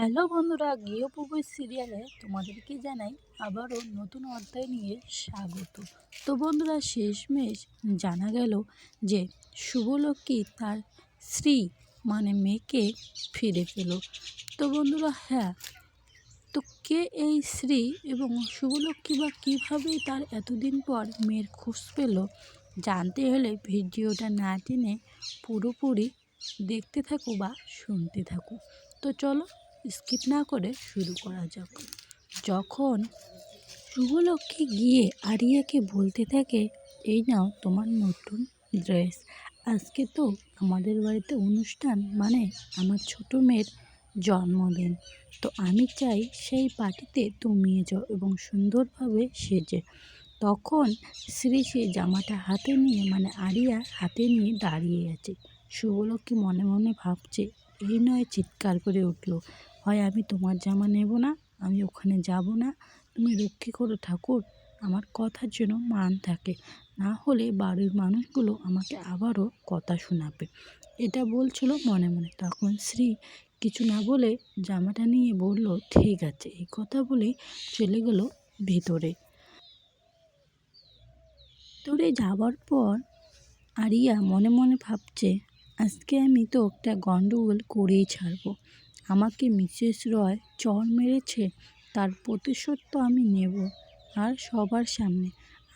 Hello বন্ধুরা, গৃহপ্রবেশ সিরিয়ালে তোমাদেরকে জানাই আবারও নতুন অধ্যায় নিয়ে স্বাগত। তো বন্ধুরা, শেষমেশ জানা গেল যে শুভলক্ষ্মী তার স্ত্রী মানে মেয়েকে ফিরে পেল। তো বন্ধুরা হ্যাঁ তো কে এই স্ত্রী এবং শুভলক্ষ্মী বা কীভাবে তার এতদিন পর মেয়ের খোঁজ পেল, জানতে হলে ভিডিওটা না টেনে পুরোপুরি দেখতে থাকো বা শুনতে থাকো। তো চলো স্কিপ না করে শুরু করা যাক। যখন শুভলক্ষ্মী গিয়ে আরিয়াকে বলতে থাকে, এই নাও তোমার নতুন ড্রেস। আজকে তো আমাদের বাড়িতে অনুষ্ঠান মানে আমার ছোট মেয়ের জন্মদিন। তো আমি চাই সেই পার্টিতে তুমিয়ে যাও এবং সুন্দরভাবে সেজে। তখন শ্রী সেই জামাটা হাতে নিয়ে মানে আরিয়া হাতে নিয়ে দাঁড়িয়ে আছে। শুভলক্ষ্মী মনে মনে ভাবছে, এই নয় চিৎকার করে উঠল। হয় আমি তোমার জামা নেব না, আমি ওখানে যাব না। তুমি রক্ষী করো ঠাকুর, আমার কথার জন্য মান থাকে। না হলে বাড়ির মানুষগুলো আমাকে আবারও কথা শোনাবে। এটা বলছিল মনে মনে। তখন শ্রী কিছু না বলে জামাটা নিয়ে বলল, ঠিক আছে। এই কথা বলেই চলে গেল ভিতরে। ভিতরে যাওয়ার পর আরিয়া মনে মনে ভাবছে আজকে আমি তো একটা গণ্ডগোল করেই ছাড়বো। আমাকে মিসেস রয় চর মেরেছে, তার প্রতিশোধ তো আমি নেব আর সবার সামনে।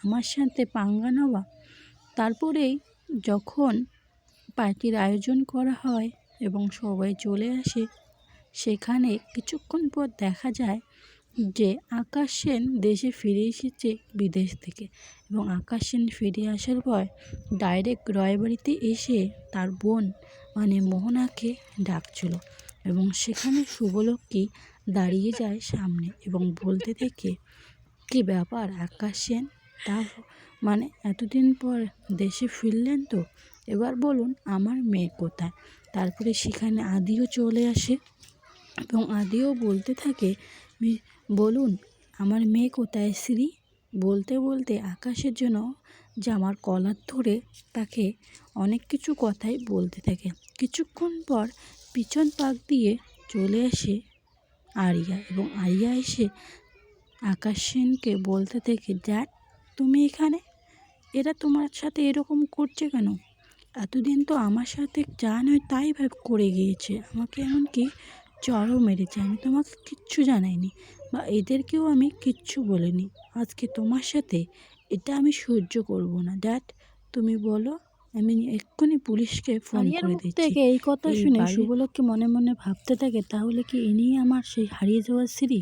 আমার সাথে পাঙ্গা নেওয়া তারপরেই যখন পার্টির আয়োজন করা হয় এবং সবাই চলে আসে, সেখানে কিছুক্ষণ পর দেখা যায় যে আকাশ সেন দেশে ফিরে এসেছে বিদেশ থেকে এবং আকাশ সেন ফিরে আসার পর ডাইরেক্ট রয়বাড়িতে এসে তার বোন মানে মোহনাকে ডাকছিল এবং সেখানে শুভলক্ষ্মী দাঁড়িয়ে যায় সামনে এবং বলতে থেকে, কী ব্যাপার আকাশ সেন তা মানে এতদিন পর দেশে ফিরলেন তো? এবার বলুন আমার মেয়ে কোথায়? তারপরে সেখানে আদিও চলে আসে এবং আদিও বলতে থাকে বলুন, আমার মেয়ে কোথায় শ্রী? বলতে বলতে আকাশের জন্য জামার কলার ধরে তাকে অনেক কিছু কথাই বলতে থাকে। কিছুক্ষণ পর পিছন পাক দিয়ে চলে আসে আরিয়া এবং আরিয়া এসে আকাশ সেনকে বলতে থেকে দ্যাট তুমি এখানে? এরা তোমার সাথে এরকম করছে কেন? এতদিন তো আমার সাথে যা নয় তাই করে গিয়েছে। আমাকে এমনকি চরও মেরেছে আমি তোমাকে কিচ্ছু জানাইনি বা এদেরকেও আমি কিচ্ছু বলিনি। আজকে তোমার সাথে এটা আমি সহ্য করব না। দ্যাট তুমি বলো আমি এক্ষুনি পুলিশকে ফোন করে দিচ্ছি। থেকে এই কথা শুনে শুভলক্ষ্মী মনে মনে ভাবতে থাকে তাহলে কি এ ইনি আমার সেই হারিয়ে যাওয়ার স্ত্রী?